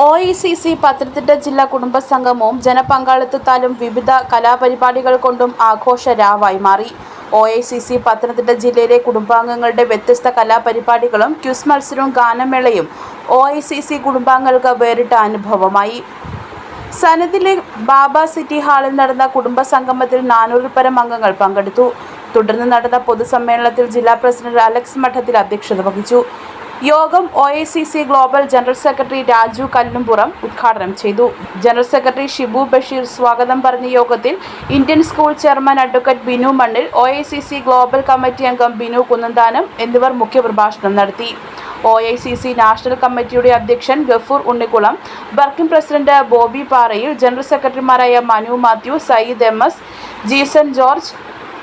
O E C C Pathanamthitta ജില്ലാ കുടുംബസംഗമവും ജനപങ്കാളിത്തത്താലും വിവിധ കലാപരിപാടികൾ കൊണ്ടും ആഘോഷ രാവായി മാറി. O I C C Pathanamthitta ജില്ലയിലെ കുടുംബാംഗങ്ങളുടെ വ്യത്യസ്ത കലാപരിപാടികളും ക്യുസ് മത്സരവും ഗാനമേളയും ഒ ഐ സി സി കുടുംബാംഗങ്ങൾക്ക് വേറിട്ട അനുഭവമായി. സനതിലെ ബാബ സിറ്റി ഹാളിൽ നടന്ന കുടുംബസംഗമത്തിൽ നാനൂറിൽ പരം അംഗങ്ങൾ പങ്കെടുത്തു. തുടർന്ന് നടന്ന പൊതുസമ്മേളനത്തിൽ ജില്ലാ പ്രസിഡന്റ് അലക്സ് മഠത്തിൽ അധ്യക്ഷത വഹിച്ചു. യോഗം O I C C global general secretary Raju Kallumpuram ഉദ്ഘാടനം ചെയ്തു. ജനറൽ സെക്രട്ടറി ഷിബു ബഷീർ സ്വാഗതം പറഞ്ഞ യോഗത്തിൽ Indian school chairman advocate Binu Mannil O C C global committee അംഗം ബിനു കുന്നന്താനം എന്നിവർ മുഖ്യപ്രഭാഷണം നടത്തി. O I C C national കമ്മിറ്റിയുടെ അധ്യക്ഷൻ Gafoor Unnikkulam working president Boby Parayil general സെക്രട്ടറിമാരായ Manu Mathew Sayyid M S Jeeson George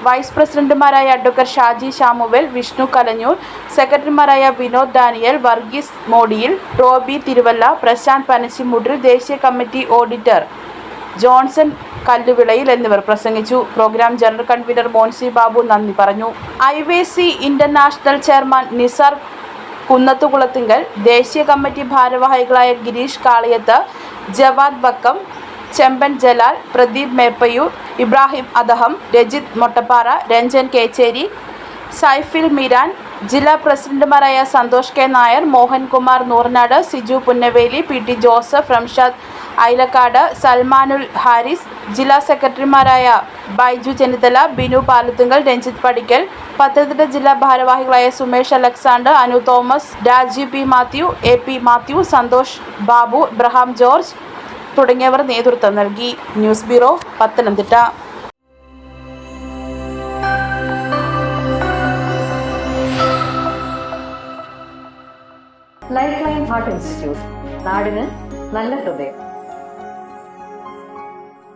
vice പ്രസിഡന്റുമാരായ advocate Shaji Samuel Vishnu Kalanjoor സെക്രട്ടറിമാരായ Vinod Daniel Varghese മോഡിയിൽ Robbie Thiruvalla Prashant പനച്ചിമുട്ടിൽ ദേശീയ കമ്മിറ്റി ഓഡിറ്റർ ജോൺസൺ കല്ലുവിളയിൽ എന്നിവർ പ്രസംഗിച്ചു. Program general convener Monsy Babu നന്ദി പറഞ്ഞു. I V C international chairman Nisar Kunnathukulathingal ദേശീയ committee ഭാരവാഹികളായ ഗിരീഷ് കാളിയത്ത് ജവാദ് ബക്കം ചെമ്പൻ ജലാൽ പ്രദീപ് മേപ്പയൂർ ഇബ്രാഹിം അദഹം രജിത് മൊട്ടപ്പാറ രഞ്ജൻ കേച്ചേരി സൈഫിൽ മിരാൻ ജില്ലാ പ്രസിഡന്റുമാരായ Santhosh K Nair Mohankumar Noornad Siju Punnaveli P T Joseph Ramshad Ailakkad Salmanul Haris ജില്ലാ സെക്രട്ടറിമാരായ ബൈജു ചെന്നിത്തല ബിനു പാലത്തുങ്കൽ രഞ്ജിത്ത് പടിക്കൽ പത്തനംതിട്ട ജില്ലാ ഭാരവാഹികളായ Sumesh Alexander Anu Thomas Rajeev P Mathew A P Mathew Santhosh Babu Ibrahim George തുടങ്ങിയവർ നേതൃത്വം നൽകി. News bureau Pathanamthitta. Life line heart institute നാടിന് നല്ല ഹൃദയം.